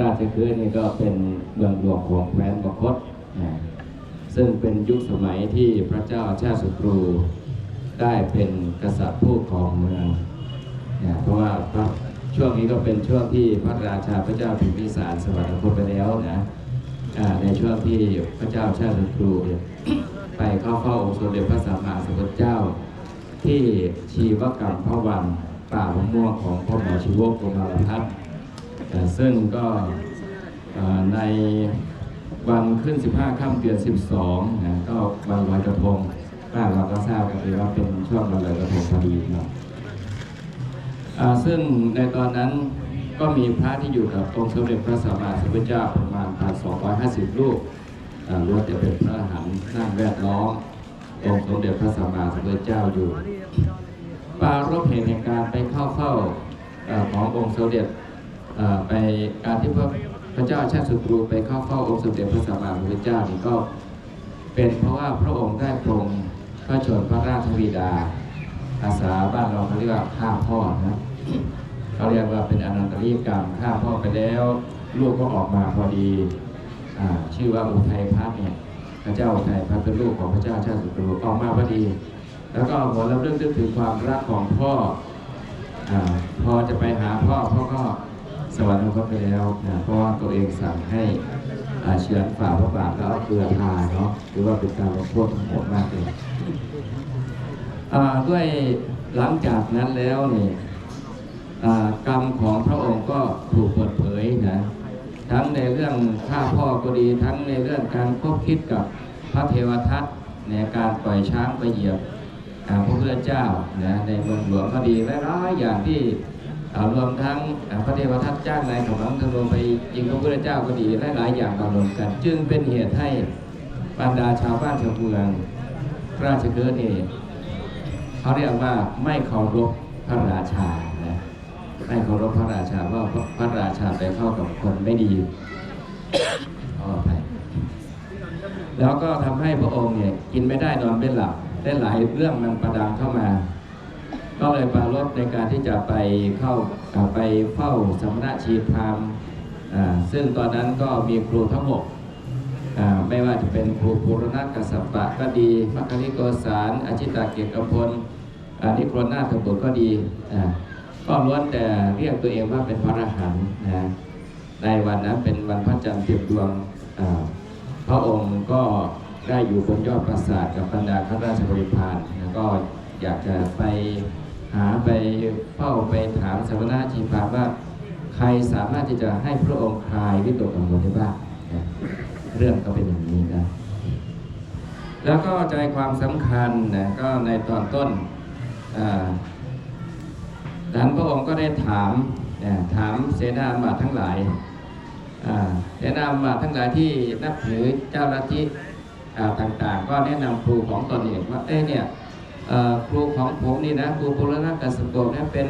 ราชคฤห์นี่ก็เป็นเมืองหลวงของแคว้นบคตนะซึ่งเป็นยุคสมัยที่พระเจ้าชาติศัตรูได้เป็นกษัตริย์ผู้ครองเมืองนะเพราะว่าช่วงนี้ก็เป็นช่วงที่พระราชาพระเจ้าพิมพิสารสวรรคตไปแล้วนะในช่วงที่พระเจ้าชาติศัตรูไปเข้าเฝ้าองค์สมเด็จพระสัมมาสัมพุทธเจ้า ที่ชีวกรรมพระวันป่ามะม่วงของพ่อหมอชีวกกรมารพัฒน์ ซึ่งก็ในวันขึ้น 15ค่ำเดือน 12นะก็วันลอยกระทงบ้านเราก็ทราบกันดีว่าเป็นช่วงวันลอยกระทงพอดีเนาะซึ่งในตอนนั้นก็มีพระที่อยู่กับองค์สมเด็จพระสัมมาสัมพุทธเจ้าประมาณ 1,250 รูปอ่าล้วนจะเป็นพระหันนั่งแวดล้อมองค์สมเด็จพระสัมมาสัมพุทธเจ้าอยู่ ปารบเห็นเหตุการณ์ไปเข้าเฝ้าขององค์สมเด็จ ไปการที่พระพระเจ้าชาติสุตรูไปเข้าเฝ้าองค์สมเด็จพระสัมมาสัมพุทธเจ้านี่ก็เป็นเพราะว่าพระองค์ได้ปรงพระชนพระราชบิดา ภาษาบ้านเราเขาเรียกว่าฆ่าพ่อนะเขาเรียกว่าเป็นอนันตริยกรรมฆ่าพ่อไปแล้วลูกก็ออกมาพอดีอชื่อว่าอุทัยพัฒน์เนี่ยพระเจ้าอุทัยพัฒน์เป็นลูกของพระเจ้าชาติสุตรูออกมาพอดี แล้วก็หัวเราเรื่องถึงความรักของพ่ออพอจะไปหาพ่อพ่อก็ สวรรคตไปแล้วนะเพราะว่าตัวเองสั่งให้อาเฉือนฝ่าพระบาทแล้วเอาเกลือทาเนาะหรือว่าเป็นการลงโทษทั้งหมดมากเลยอ่าด้วยหลังจากนั้นแล้วนี่อ่ากรรมของพระองค์ก็ถูกเปิดเผยนะทั้งในเรื่องฆ่าพ่อก็ดี ทั้งในเรื่องการคบคิดกับพระเทวทัตในการปล่อยช้างไปเหยียบพระพุทธเจ้านะในเมืองหลวงก็ดีหลายๆอย่างที่ รวมทั้งพระเทวทัตจ้างนายของน้องธนูไปยิงพระพุทธเจ้าก็ดีหลายๆอย่างมารวมกัน จึงเป็นเหตุให้บรรดาชาวบ้านชาวเมือง ราชเกิดนี่เขาเรียกว่าไม่เคารพพระราชานะไม่เคารพพระราชาว่าพระราชาไปเข้ากับคนไม่ดีขออภัยแล้วก็ทำให้พระองค์เนี่ยกินไม่ได้นอนไม่หลับได้หลายเรื่องมันประดังเข้ามา ก็เลยปรารบในการที่จะไปเข้าไปเฝ้าสมณะชีพรามอ่าซึ่งตอนนั้นก็มีครูทั้งหกอ่าไม่ว่าจะเป็นครูปุรณกัสสปะก็ดีมัคคิโกสารอาชิตาเกียรติพลอานิโครนาถบุตรก็ดีอ่าก็ล้วนแต่เรียกตัวเองว่าเป็นพระอรหันต์นะในวันนั้นเป็นวันพระจันทร์เต็มดวงอ่าพระองค์ก็ได้อยู่บนยอดปราสาทกับบรรดาข้าราชบริพารนะก็อยากจะไป หาไปเฝ้าไปถามสมณะชีพราว่า ใครสามารถที่จะให้พระองค์คลายวิตกกังวลได้บ้างนะเรื่องก็เป็นอย่างนี้นะแล้วก็ใจความสำคัญนะก็ในตอนต้นอ่าหลังพระองค์ก็ได้ถามนะถามเสนาบาตทั้งหลายเสนาบาตทั้งหลายที่นับถือเจ้าลัทธิอ่ต่างๆ ก็แนะนำครูของตนเองว่าเอ้เนี่ย ครูของผมนี่นะครูปุรณกัสสโกนี่เป็น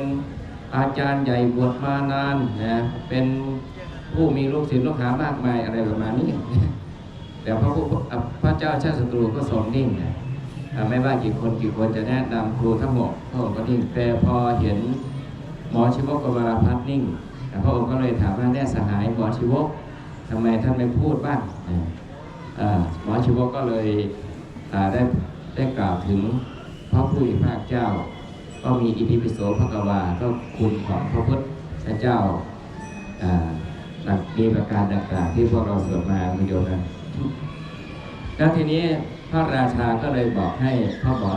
อาจารย์ใหญ่บวชมานานนะเป็นผู้มีลูกศิษย์ลูกหามากมายอะไรประมาณนี้ แต่พระผู้พระเจ้าชาติศัตรูก็ทรงนิ่งนะไม่ว่ากี่คนกี่คนจะแนะนำครูทั้งหมดพระองค์ก็นิ่งแต่พอเห็นหมอชิวกกบาลพัฒนิ่งพระองค์ก็เลยถามว่าแน่สหายหมอชิวกทำไมท่านไม่พูดบ้างหมอชิวกก็เลยได้ได้กล่าวถึง พระผู้มีพระเจ้า ก็มีอิติปิโสพระกวาก็คุณของพระพุทธเจ้าอ่าดังมีประการต่างๆที่พวกเราสวดมาคุณโยมนแล้วทีนี้พระราชาก็เลยบอกให้พ่อหมอ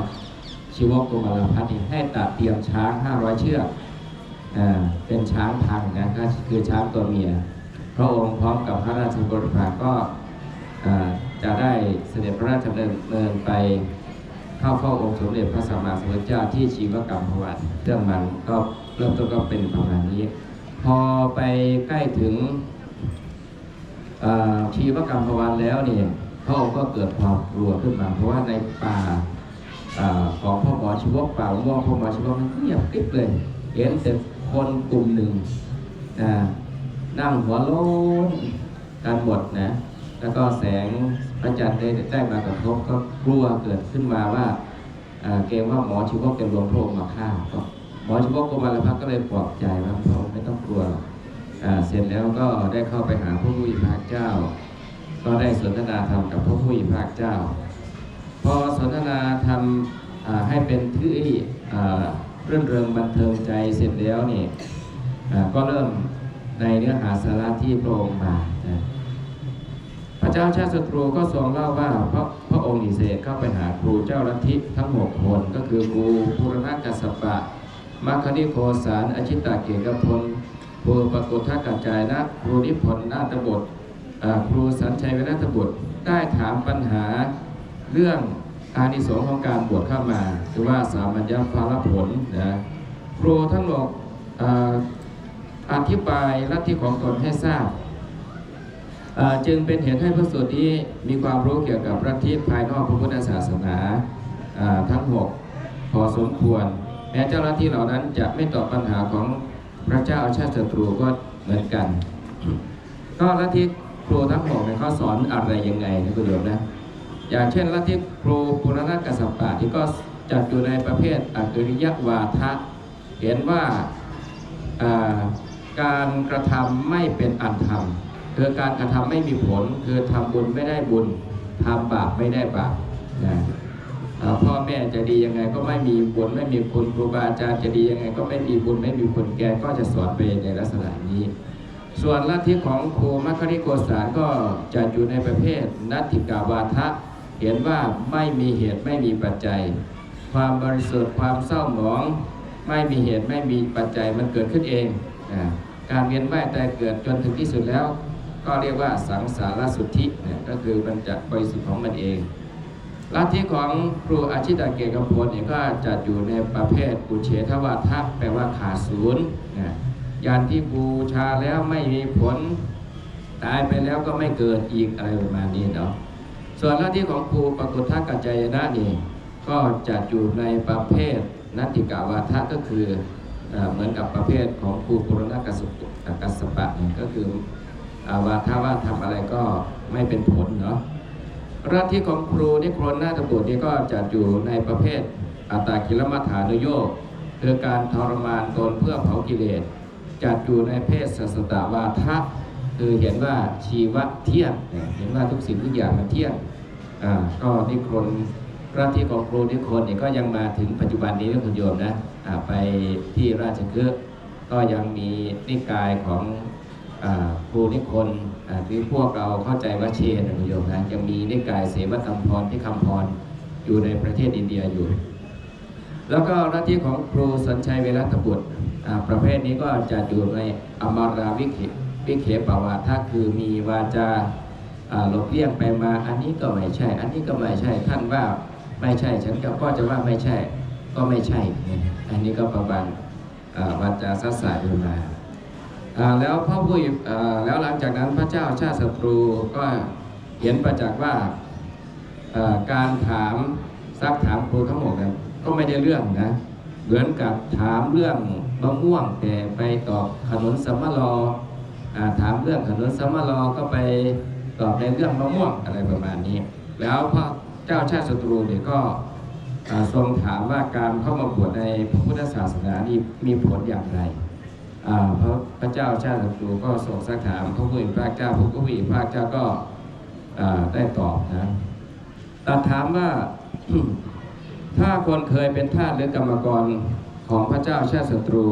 ชีวกกุมารพัฒน์ให้ตัดเตรียมช้าง500เชือกเป็นช้างพังนะก็คือช้างตัวเมีย พระองค์พร้อมกับพระราชบริพารก็จะได้เสด็จพระราชดำเนินไป เข้าเฝ้าองค์สมเด็จพระสัมมาสัมพุทธเจ้าที่ชีวกรรมพวันเรื่องมันก็เริ่มต้นก็เป็นประมาณนี้ พอไปใกล้ถึงชีวกรรมพวันแล้วเนี่ยพระองค์ก็เกิดความกลัวขึ้นมาเพราะว่าในป่าอของพ่อหมอชีวกป่าม่วงพ่อหมอชีวกนั้นเงียบกริบเลย เห็นแต่คนกลุ่มหนึ่งนั่งหัวโล้นกันหมดนะแล้วก็แสง ระจันทร์ได้ได้มากระทบก็กลัวเกิดขึ้นมาว่าเกรงว่าหมอชีวกจะรวมพระองค์มาฆ่าก็หมอชีวกกรมารพัฒน์ก็เลยปลอบใจว่าพระองค์ไม่ต้องกลัวเสร็จแล้วก็ได้เข้าไปหาพระผู้มีพระเจ้า ก็ได้สนทนาธรรมกับพระผู้มีพระเจ้า พอสนทนาธรรมให้เป็นที่อเรื่องเริงบันเทิงใจเสร็จแล้วนี่ก็เริ่มในเนื้อหาสาระที่พระองค์มานะ ระเจ้าชาติศัตรูก็ทรงเล่าว่าพระพระองค์อิเศษเข้าไปหาครูเจ้าลัทธิทั้งหกคนก็คือครูภูรณกัสปะมัคคณิโคสารอชิตาเกกพลครูปกุทธกัจจายนะครูนิพนธ์นาตบทครูสัญชัยเวนัตบุตรได้ถามปัญหาเรื่องอานิสงส์ของการบวชเข้ามาหรือว่าสามัญญภาลผลนะครูทั้งหมดอ่าอธิบายลัทธิของตนให้ทราบ จึงเป็นเหตุให้พระสงฆ์นี้มีความรู้เกี่ยวกับลัทธิภายนอกพระพุทธศาสนาทั้งหกพอสมควร แม้เจ้าลัทธิเหล่านั้นจะไม่ตอบปัญหาของพระเจ้าอาชาติศัตรูก็เหมือนกัน ก็ลัทธิครูทั้งหกเนี่ยเขาสอนอะไรยังไงนะคุณโยมนะอย่างเช่นลัทธิครูปุรณกสสปะที่ก็จัดอยู่ในประเภทอักริยวาทะเห็นว่าการกระทำไม่เป็นอันธรรม คือการกระทำไม่มีผล คือทำบุญไม่ได้บุญทำบาปไม่ได้บาปนะพ่อแม่จะดียังไงก็ไม่มีบุญไม่มีคุณครูบาอาจารย์จะดียังไง ก็ไม่มีบุญไม่มีคุณแกก็จะสอนไปในลักษณะนี้ ส่วนลัทธิของครูมัคคริโกสารก็จะอยู่ในประเภทนัตถิกาวาทะเห็นว่าไม่มีเหตุไม่มีปัจจัย ความบริสุทธิ์ความเศร้าหมอง ไม่มีเหตุไม่มีปัจจัยมันเกิดขึ้นเองนะการเวียนว่ายตายเกิดจนถึงที่สุดแล้ว ก็เรียกว่าสังสารสุทธิเนี่ยก็คือมันจะบริสุทธิ์ของมันเองลัทธิของครูอาชิตาเกกพลเนี่ยก็จัดอยู่ในประเภทอุเฉทวาทะแปลว่าขาดศูนย์นะยานที่บูชาแล้วไม่มีผลตายไปแล้วก็ไม่เกิดอีกอะไรประมาณนี้เนาะส่วนลัทธิของครูปกุทธกัจจยนะนี่ก็จัดอยู่ในประเภทนัตติกาวาทะก็คือเหมือนกับประเภทของครูปุรณกัสสปกัสสปะเนี่ยก็คือ วาทะว่าทำอะไรก็ไม่เป็นผลเนาะลัทธิของครูนิครนนาตบุตรนี่ก็จัดอยู่ในประเภทอัตตากิลมัฐานุโยกคือการทรมานตนเพื่อเผากิเลส จัดอยู่ในเพศสัสตวาทะคือเห็นว่าชีวะเที่ยงเห็นว่าทุกสิ่งทุกอย่างมันเที่ยงอ่าก็นิครนรัฐที่ของครูนิครนนี่ก็ยังมาถึงปัจจุบันนี้นะคุณโยมนะอ่าไปที่ราชคฤห์ก็ยังมีนิกายของ ครูนิคนที่พวกเราเข้าใจว่าเชนนะโยมนะยังมีนิกายเสวตมพรที่คำพรอยู่ในประเทศอินเดียอยู่ แล้วก็ลัทธิของครูสัญชัยเวรัตบุตรประเภทนี้ก็จะอยู่ในอมาราวิเขวิเขปวาทะคือมีวาจาหลบเลี่ยงไปมาอันนี้ก็ไม่ใช่ อันนี้ก็ไม่ใช่ท่านว่าไม่ใช่ ฉันก็จะว่าไม่ใช่ ก็ไม่ใช่เนี่ยอันนี้ก็ประมาณอ่าวาจาสัสสายมา แล้วพระผู้แล้วหลังจากนั้นพระเจ้าชาติศัตรูก็เห็นประจักษ์ว่าการถามซักถามครูทั้งหมดนั้นก็ไม่ได้เรื่องนะเหมือนกับถามเรื่องมะม่วงแต่ไปตอบขนุนสมลอถามเรื่องขนุนสมลอก็ไปตอบในเรื่องมะม่วงอะไรประมาณนี้ แล้วพระเจ้าชาติศัตรูเนี่ยก็ทรงถามว่าการเข้ามาบวชในพระพุทธศาสนานี้มีผลอย่างไร พระพระเจ้าชาติศัตรูก็ทรงซักถามพระผู้เป็นพระเจ้าพระผู้เป็นพระเจ้าก็ได้ตอบนะตัดถามว่าถ้าคนเคยเป็นทาสหรือกรรมกรของพระเจ้าชาติศัตรู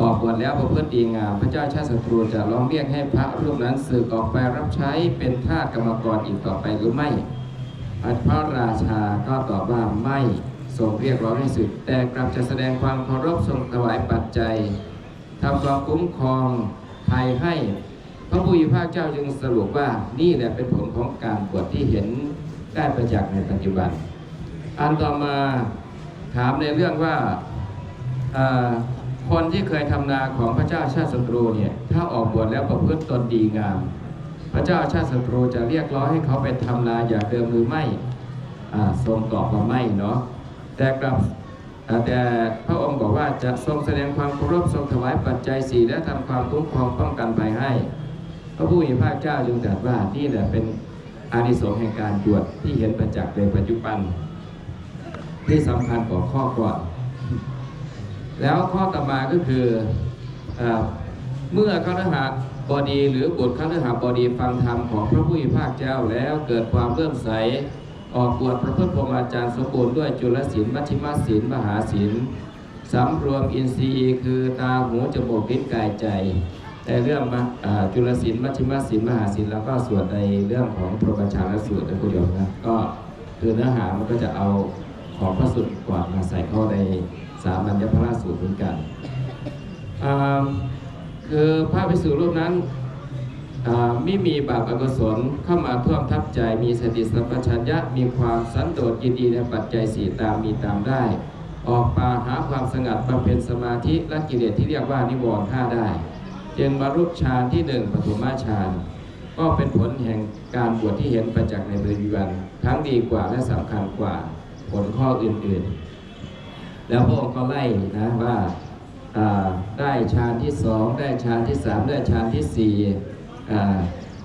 ออกบวชแล้วประพฤติดีงามพระเจ้าชาติศัตรูจะร้องเรียกให้พระรูปนั้นสึกออกไปรับใช้เป็นทาสกรรมกรอีกต่อไปหรือไม่พระราชาก็ตอบว่าไม่ทรงเรียกร้องให้สึกแต่กลับจะแสดงความเคารพทรงถวายปัจจัย ทำความคุ้มครองภัยให้ พระผู้มีพระเจ้าจึงสรุปว่านี่แหละเป็นผลของการบวชที่เห็นได้ประจักษ์ในปัจจุบัน อันต่อมาถามในเรื่องว่าคนที่เคยทำนาของพระเจ้าชาติศัตรูเนี่ยถ้าออกบวชแล้วประพฤติตนดีงาม พระเจ้าชาติศัตรูจะเรียกร้องให้เขาไปทำนาอย่างเดิมหรือไม่ทรงตอบว่าไม่เนาะแต่กลับ แต่พระองค์บอกว่าจะทรงแสดงความเคารพทรงถวายปัจจัยสี่และทำความคุ้มครองป้องกันภัยให้ พระผู้มีพระเจ้าจึงตรัสว่านี่แหละเป็นอานิสงส์แห่งการบวชที่เห็นประจักษ์ในปัจจุบัน ที่สำคัญกว่าข้อก่อน แล้วข้อต่อมาก็คือเออเมื่อคฤหบดีหรือบุตรคฤหบดีฟังธรรมของพระผู้มีภาคเจ้าแล้วเกิดความเลื่อมใส ออกบวชประพฤติพรหมอาจารย์สมบูรณ์ด้วยจุลศีลมัชฌิมศีลมหาศีลสำรวมอินทรีย์คือตาหูจมูกลิ้นกายใจในเรื่องมาจุลศีลมัชฌิมศีลมหาศีลแล้วก็ส่วนในเรื่องของพรหมชาลสูตรนะคุณโยมนะก็คือเนื้อหามันก็จะเอาของพระสุดกว่ามาใส่เข้าในสามัญญพระสูตรเหมือนกันคือพระภิกษุรูปนั้น ไม่มีบาปอกุศลเข้ามาท่วมทับใจ มีสติสัมปชัญญะ มีความสันโดษยินดีในปัจจัยสี่ตามมีตามได้ ออกปาหาความสงัดบำเพ็ญสมาธิและกิเลสที่เรียกว่านิวรณ์ห้าได้ จึงบรรลุฌานที่หนึ่งปฐมฌานก็เป็นผลแห่งการบวชที่เห็นประจักษ์ในปัจจุบันทั้งดีกว่าและสำคัญกว่าผลข้ออื่นๆ แล้วพระองค์ก็ไล่นะว่าได้ฌานที่สองได้ฌานที่สามได้ฌานที่สี่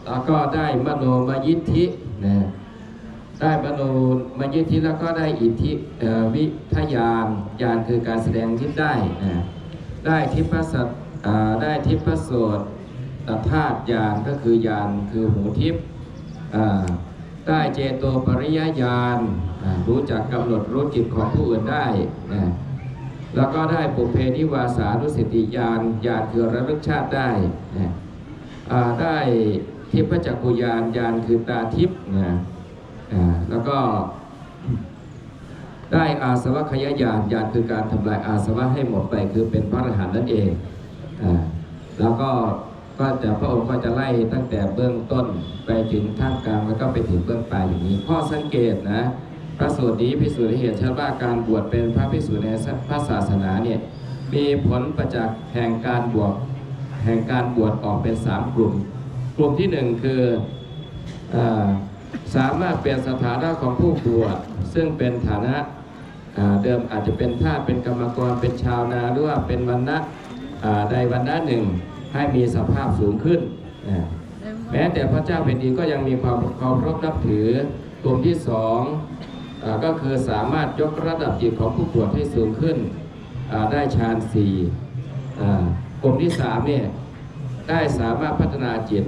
แล้วก็ได้มโนมยิทธินะได้มโนมยิทธิแล้วก็ได้อิทธิวิทยานญาณคือการแสดงทิพได้นะได้ทิพสัตได้ทิพโสตธาตุญาณก็คือญาณคือหูทิพได้เจโตปริยญาณรู้จักกำหนดรู้จิตของผู้อื่นได้นะแล้วก็ได้ปุเพนิวาสานุสติญาณญาณคือระลึกชาติได้นะ ได้ทิพจักกุญาณญาณคือตาทิพย์นะอ่าแล้วก็ได้อาสวะขยญาณญาณคือการทำลายอาสวะให้หมดไปคือเป็นพระอรหันต์นั่นเองอแล้วก็ก็จะพระองค์ก็จะไล่ตั้งแต่เบื้องต้นไปถึงท่ามกลางแล้วก็ไปถึงเบื้องปลายอย่างนี้ข้อสังเกตนะพระสูตรนี้พิสูจน์เห็นชัดว่าการบวชเป็นพระภิกษุในพระศาสนาเนี่ยมีผลประจักษ์แห่งการบวช แห่งการบวชออกเป็นสามกลุ่ม กลุ่มที่หนึ่งคืออสามารถเปลี่ยนสถานะของผู้บวชซึ่งเป็นฐานะเดิมอาจจะเป็นท่าเป็นกรรมกรเป็นชาวนาหรือว่าเป็นวันณะใดวันณะหนึ่งให้มีสภาพสูงขึ้น แม้แต่พระเจ้าแผ่นดินก็ยังมีความเคารพนับถือกลุ่มที่สองอก็คือสามารถยกระดับจิตของผู้บวชให้สูงขึ้นได้ฌานสี่ กลุ่มที่สามเนี่ยได้สามารถพัฒนาจิต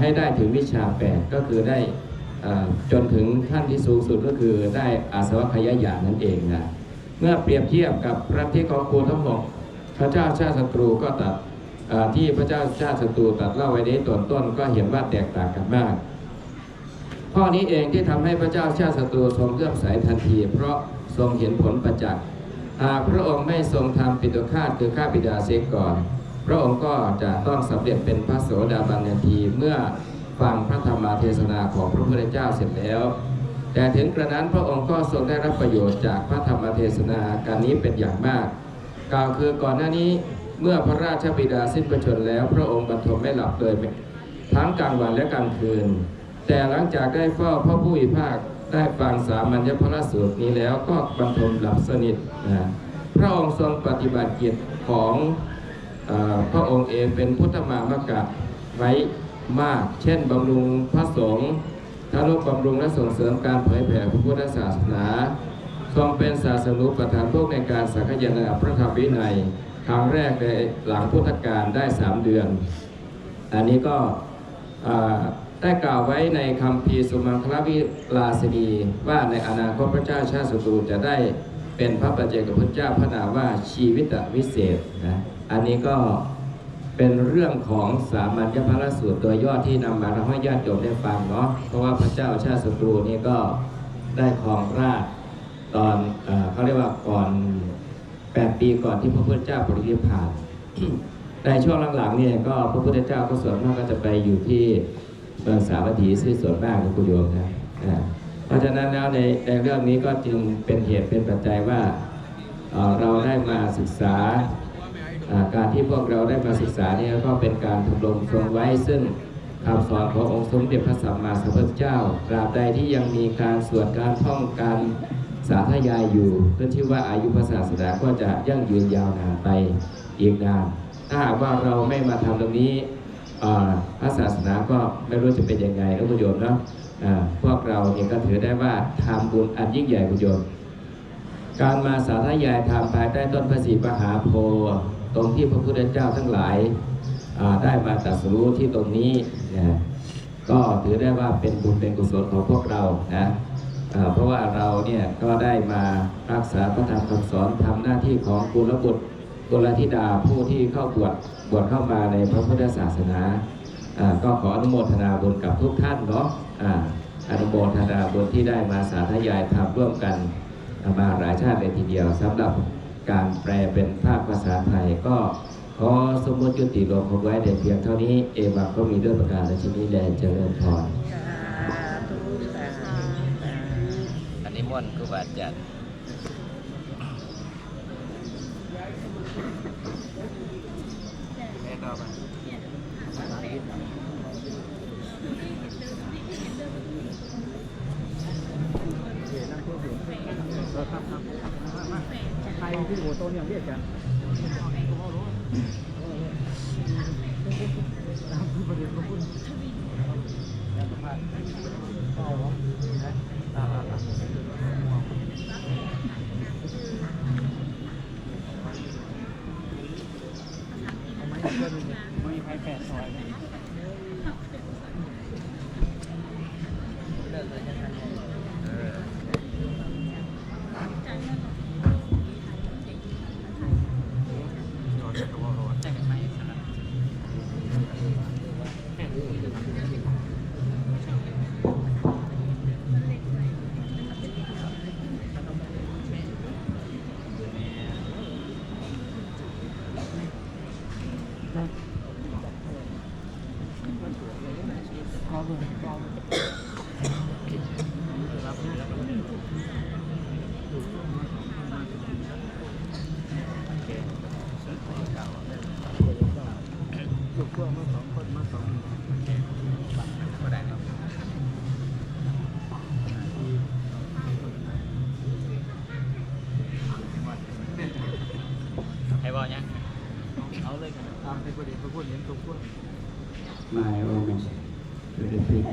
ให้ได้ถึงวิชาแปดก็คือได้จนถึงขั้นที่สูงสุดก็คือได้อาสวัคยาญาณนั่นเองนะเมื่อเปรียบเทียบกับพระที่ของครูทั้งหมดพระเจ้าชาติศัตรูก็ตัดที่พระเจ้าชาติศัตรูตัดเล่าไว้ในตอนต้นก็เห็นว่าแตกต่างกันมาก ข้อนี้เองที่ทำให้พระเจ้าชาติศัตรูทรงเลื่อมใสทันที เพราะทรงเห็นผลประจักษ์ หากพระองค์ไม่ทรงทำปิตุคาตคือข้าบิดาเสียก่อน พระองค์ก็จะต้องสำเร็จเป็นพระโสดาบันทันทีเมื่อฟังพระธรรมเทศนาของพระพุทธเจ้าเสร็จแล้ว แต่ถึงกระนั้นพระองค์ก็ทรงได้รับประโยชน์จากพระธรรมเทศนาการนี้เป็นอย่างมาก กล่าวคือก่อนหน้านี้เมื่อพระราชบิดาสิ้นพระชน์แล้ว พระองค์บรรทมไม่หลับเลยทั้งกลางวันและกลางคืน แต่หลังจากได้เฝ้าพระผู้มีภาค ได้ฟังสามัญญพระสูตรนี้แล้วก็บรรทมหลับสนิทนะพระองค์ทรงปฏิบัติกิจของอพระองค์เองเป็นพุทธมามกะไว้มาก เช่นบำรุงพระสงฆ์ทานุบำรุงและส่งเสริมการเผยแผ่พระพุทธศาสนา ทรงเป็นศาสนุประธานพวกในการสังคายนาพระธรรมวินัยครั้งแรกในหลังพุทธกาลได้ 3 เดือน อันนี้ก็ ได้กล่าวไว้ในคำพีสุมังคลวิลาสนีว่าในอนาคตพระเจ้าชาติศัตรูจะได้เป็นพระปัจเจกพุทธเจ้าพระนามว่าชีวิตวิเศษนะอันนี้ก็เป็นเรื่องของสามัญญภารสูตรโดยย่อที่นำมาให้ญาติโยมได้ฟังเนาะเพราะว่าพระเจ้าชาติศัตรูนี่ก็ได้ครองราชตอนเอเขาเรียกว่าก่อน 8 ปีก่อนที่พระพุทธเจ้าปรินิพพานในช่วงหลังๆเนี่ยก็พระพุทธเจ้าก็ส่วนมากก็จะไปอยู่ที่ เมืองสาวัตถีซึ่งส่วนมากนะคุณโยมนะเพราะฉะนั้นแล้วในในเรื่องนี้ก็จึงเป็นเหตุเป็นปัจจัยว่าเราได้มาศึกษาการที่พวกเราได้มาศึกษาเนี่ยก็เป็นการทำลงทรงไว้ซึ่งคำสอนขององค์สมเด็จพระสัมมาสัมพุทธเจ้าตราบใดที่ยังมีการสวดการท่องการสาธยายอยู่เพื่อที่ว่าอายุพระศาสนาก็จะยั่งยืนยาวนานไปอีกนานถ้าหากว่าเราไม่มาทำตรงนี้ พระศาสนาก็ไม่รู้จะเป็นยังไงนะคุณโยมเนาะพวกเราเนี่ยก็ถือได้ว่าทำบุญอันยิ่งใหญ่คุณโยม การมาสาธยายธรรมภายใต้ต้นพระศรีมหาโพธิ์ตรงที่พระพุทธเจ้าทั้งหลายได้มาตรัสรู้ที่ตรงนี้นะก็ถือได้ว่าเป็นบุญเป็นกุศลของพวกเรานะเพราะว่าเราเนี่ยก็ได้มารักษาพระธรรมคำสอนทำหน้าที่ของกุลบุตร กุลธิดาผู้ที่เข้าบวชบวชเข้ามาในพระพุทธศาสนาอ่าก็ขออนุโมทนาบุญกับทุกท่านเนาะอ่าอนุโมทนาบุญที่ได้มาสาธยายทำร่วมกันมาหลายชาติเลยทีเดียวสำหรับการแปลเป็นภาคภาษาไทยก็ขอสมมติยุติลงคงไว้แต่เพียงเท่านี้เอวังก็มีด้วยประการและชนิดแดนเจริญพรสาธุสาธุอันนี้ม่วนคือบาดจัด ใครที่หัวโตเนี่ยเรียกกันตามที่ประเด็นพระพุทธไ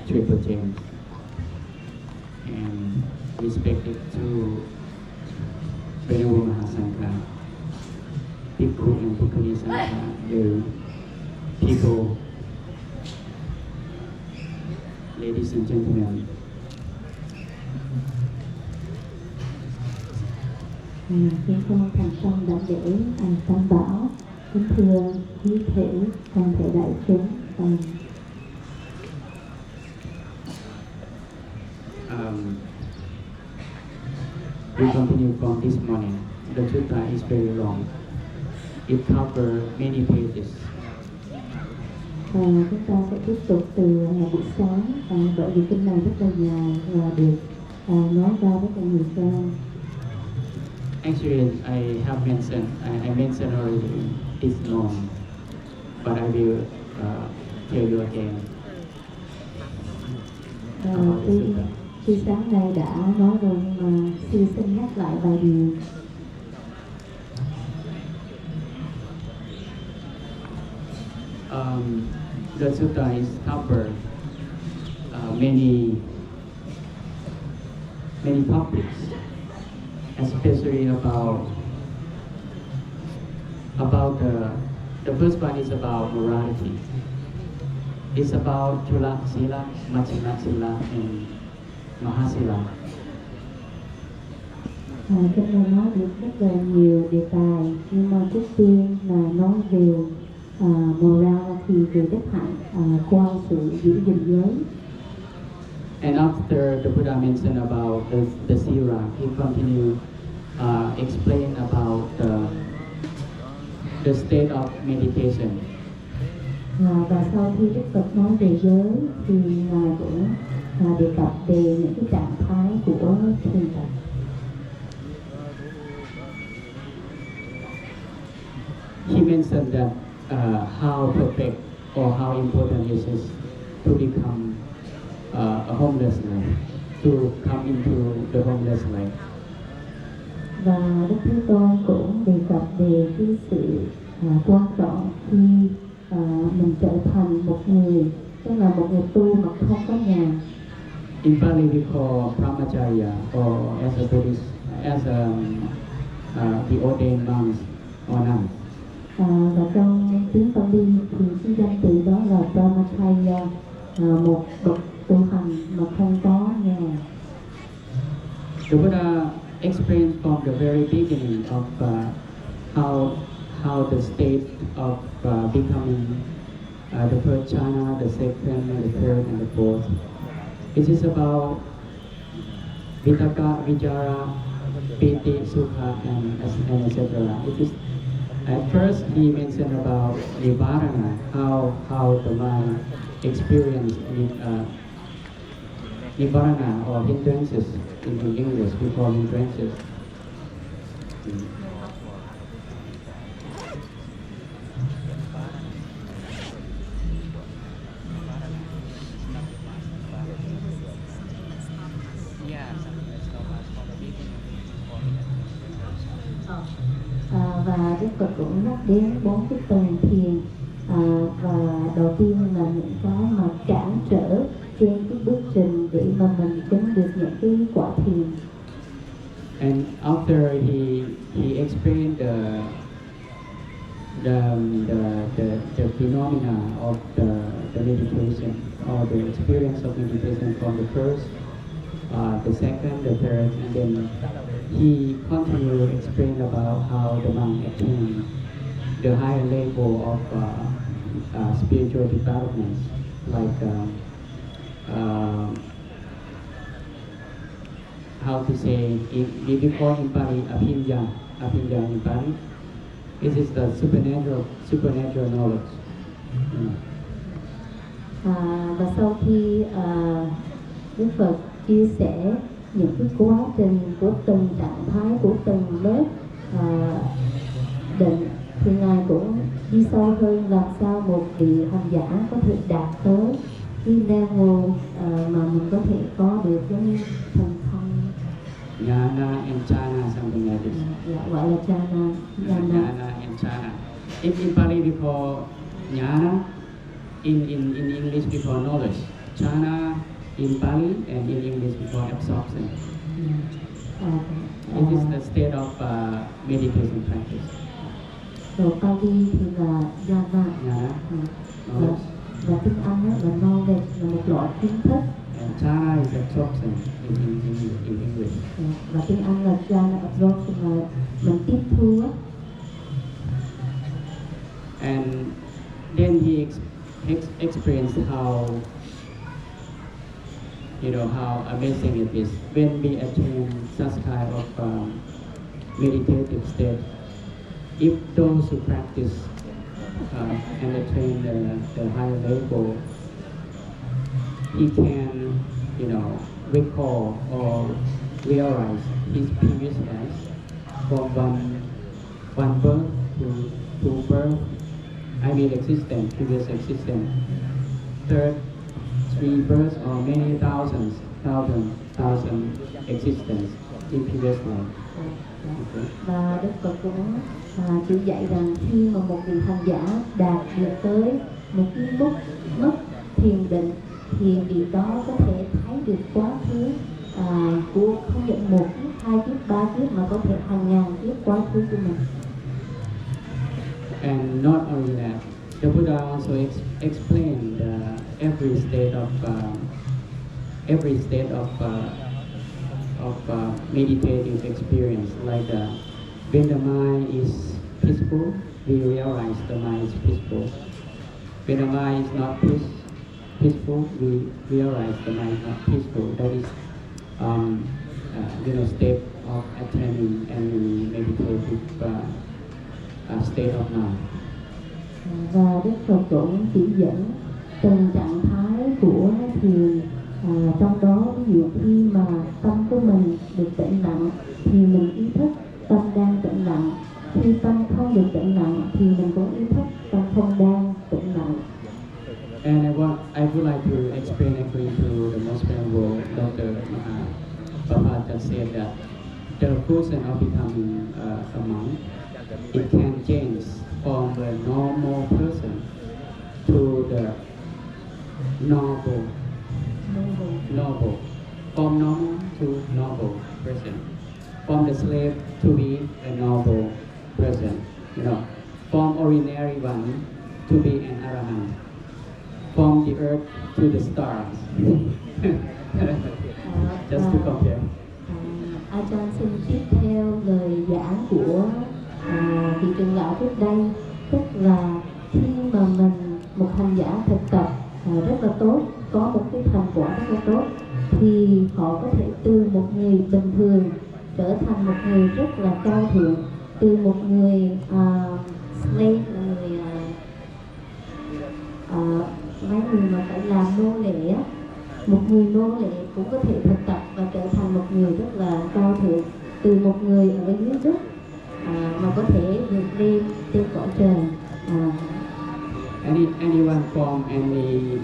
Triple James and respected to Venerable Mahasangha, Bhikkhu and Bhikkhuni Sangha, the people, ladies and gentlemen, À, Thiên con thành tâm đã để anh tam bảo kính thưa quý thể toàn thể đại chúng à, we continue from this morning. The sutta is very long. It covers many pages. và chúng ta sẽ tiếp tục từ buổi sáng à, bởi vì kinh này rất là dài và được à, nói ra rất là nhiều trang Actually, I have mentioned, I, I mentioned already, it's long, but I will uh, tell you again. à, tuy sáng nay đã nói mà xin nhắc lại vài điều Um, the sutta is cover uh, many many topics, especially about about the the first one is about morality. It's about Chula Sila, Machina Sila, and Mahasila. à, trong nói được rất là nhiều đề tài nhưng mà trước tiên là nói về à, morality về đức hạnh à, qua sự giữ gìn giới And after the Buddha mentioned about the, the Sira, he continued uh, explain about the, the state of meditation. À, và sau khi Đức Phật nói về giới thì Ngài cũng à, đề cập về những cái trạng thái của thiền tập. He mentioned that uh, how perfect or how important it is to become uh, a homeless life, to come into the homeless life. Và Đức Thế Tôn cũng đề cập về cái sự à, quan trọng khi à, mình trở thành một người tức là một người tu mà không có nhà In Pali, we call brahmacharya or as a Buddhist, as a, uh, the ordained monks or nuns. à, và trong tiếng Pali thì cái danh từ đó là Brahmacharya à, một bậc tu hành mà không có nghề The Buddha explained from the very beginning of uh, how how the state of uh, becoming uh, the first jhana, the second, the third, and the fourth. It is about vitaka, vijara, piti, sukha, and, and etc. It is at first he mentioned about nibbana, how how the mind experience uh, nibbana or hindrances in the English we call hindrances. À, và Đức Phật cũng nhắc đến bốn cái tầng thiền. À, và đầu tiên là những cái mà cản trở trên cái bước trình để mà mình chứng được những cái quả thiền. And after he he explained the the the, the, the phenomena of the, the meditation or the experience of meditation from the first, uh, the second, the third, and then he continued to explain about how the monk attained the higher level of uh, uh, spiritual development, like. Uh, uh, how to say, if, if you call him Pali Apinya, Apinya in Pali, this is the supernatural, supernatural knowledge. Mm. à, và sau khi à, Đức Phật chia sẻ những cái quá trình của từng trạng thái của từng lớp à, định thì ngài cũng đi sâu hơn làm sao một vị hành giả có thể đạt tới cái level à, mà mình có thể có được như thần thông Jnana and Chana, something like this. dạ, gọi là jhana jhana Jnana and Chana. In, in Pali call Jnana, in, in, in English call knowledge. Chana in Pali and in English call absorption. à, It is the state of uh, meditation practice. rồi Pali thì là jhana Jnana, và, knowledge. và tiếng Anh là knowledge là một loại kiến thức And Chana is absorption in, in, in, in English. Và tiếng Anh là jhana absorption là mình tiếp thu á And then he ex- ex- experienced how, you know, how amazing it is when we attain such kind of um, meditative state. If those who practice uh, and attain the, the higher level, he can, you know, recall or realize his previous life from one one birth to two birth, I mean existence, previous existence. Third, three births or many thousands, thousand, thousand existence in previous life. Okay. và Đức Phật cũng à, chỉ dạy rằng khi mà một vị hành giả đạt được tới một cái mức mức thiền định thì vị đó có thể thấy được quá khứ à, của không những một kiếp, hai kiếp, ba kiếp mà có thể hàng ngàn kiếp quá khứ của mình And not only that, the Buddha also ex- explained uh, every state of um, every state of uh, of uh, meditative experience. Like uh, when the mind is peaceful, we realize the mind is peaceful. When the mind is not peace, peaceful, we realize the mind is not peaceful. That is, um, uh, you know, state of attaining any meditative uh, uh, state of mind. và Đức Phật cũng chỉ dẫn từng trạng thái của thiền à, trong đó ví dụ khi mà tâm của mình được tĩnh lặng thì mình ý thức tâm đang tĩnh lặng khi tâm không được tĩnh lặng thì mình cũng ý thức tâm không đang tĩnh lặng And I want, I would like to explain according to the most venerable Dr. Uh, Prabhupada said that the person of becoming uh, a monk, it can từ nhỏ trước đây tức là khi mà mình một hành giả thực tập à, rất là tốt có một cái thành quả rất là tốt thì họ có thể từ một người bình thường trở thành một người rất là cao thượng từ một người uh, slave là người uh, mấy người mà phải làm nô lệ một người nô lệ cũng có thể thực tập và trở thành một người rất là cao thượng từ một người ở dưới đất mà có thể vượt lên trên cõi trời à, Any anyone from any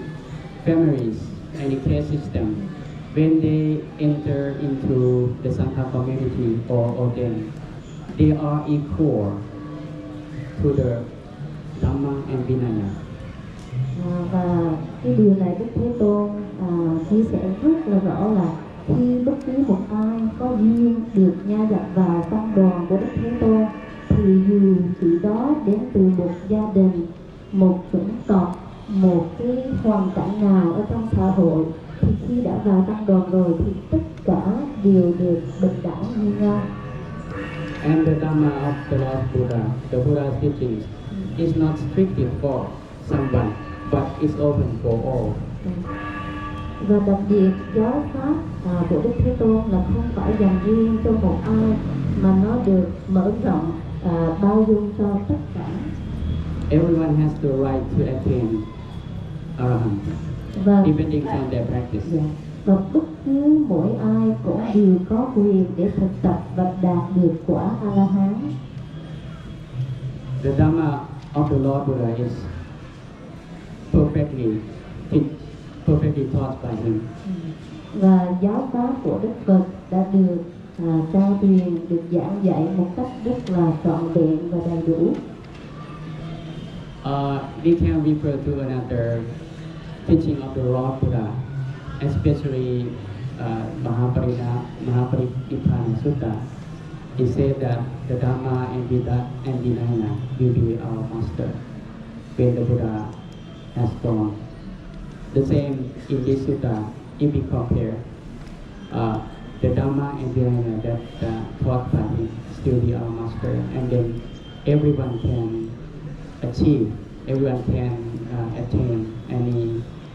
families, any caste system, when they enter into the Sangha community or ordain, they are equal to the Dhamma and Vinaya. À, và cái điều này Đức Thế Tôn à, chia sẻ rất là rõ là khi bất cứ một ai có duyên được gia nhập vào tăng đoàn của Đức Thế Tôn thì dù chị đó đến từ một gia đình, một chủng tộc, một cái hoàn cảnh nào ở trong xã hội thì khi đã vào tăng đoàn rồi thì tất cả đều được bình đẳng như nhau. And the Dhamma of the Lord Buddha, the Buddha's teachings, is not strictly for someone, but it's open for all. Và đặc biệt giáo pháp à, của Đức Thế Tôn là không phải dành riêng cho một ai mà nó được mở rộng à, bao dung cho tất cả. Everyone has the right to attain arahant, và depending on their practice. dạ, và bất cứ mỗi ai cũng đều có quyền để thực tập và đạt được quả a la hán The Dhamma of the Lord Buddha is perfectly perfectly taught by him. và giáo pháp của Đức Phật đã được à, trao truyền được giảng dạy một cách rất là trọn vẹn và đầy đủ Uh, we can refer to another teaching of the Lord Buddha, especially uh, Mahaparina, Mahaparinibbana Sutta. He said that the Dhamma and Vida and Vinaya will be our master when the Buddha has gone. The same in this sutta, if we compare, uh, the Dhamma and Vinaya that uh, taught by still be our master, and then everyone can achieve, everyone can uh, attain any